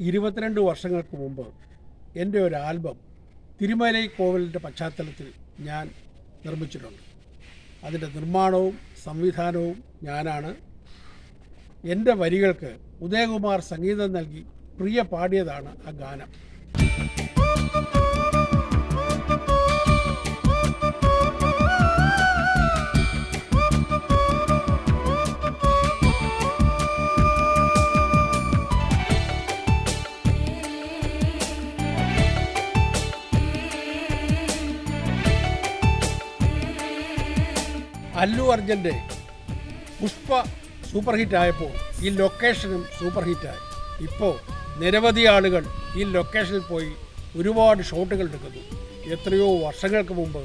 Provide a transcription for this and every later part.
ഇരുപത്തിരണ്ട് വർഷങ്ങൾക്ക് മുമ്പ് എന്റെ ഒരു ആൽബം തിരുമലൈ കോവിലിന്റെ പശ്ചാത്തലത്തിൽ ഞാൻ നിർമ്മിച്ചിട്ടുണ്ട്. അതിന്റെ നിർമ്മാണവും സംവിധാനവും ഞാനാണ്. എന്റെ വരികൾക്ക് ഉദയകുമാർ സംഗീതം നൽകി പ്രിയ പാടിയതാണ് ആ ഗാനം. അല്ലു അർജന്റെ പുഷ്പ സൂപ്പർ ഹിറ്റ് ആയപ്പോൾ ഈ ലൊക്കേഷനും സൂപ്പർ ഹിറ്റായി ഇപ്പോൾ നിരവധി ആളുകൾ ഈ ലൊക്കേഷനിൽ പോയി ഒരുപാട് ഷോട്ടുകൾ എടുക്കുന്നു. എത്രയോ വർഷങ്ങൾക്ക് മുമ്പ്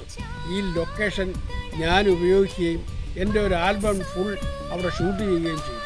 ഈ ലൊക്കേഷൻ ഞാൻ ഉപയോഗിക്കുകയും എന്റെ ഒരു ആൽബം ഫുൾ അവിടെ ഷൂട്ട് ചെയ്യുകയും ചെയ്തു.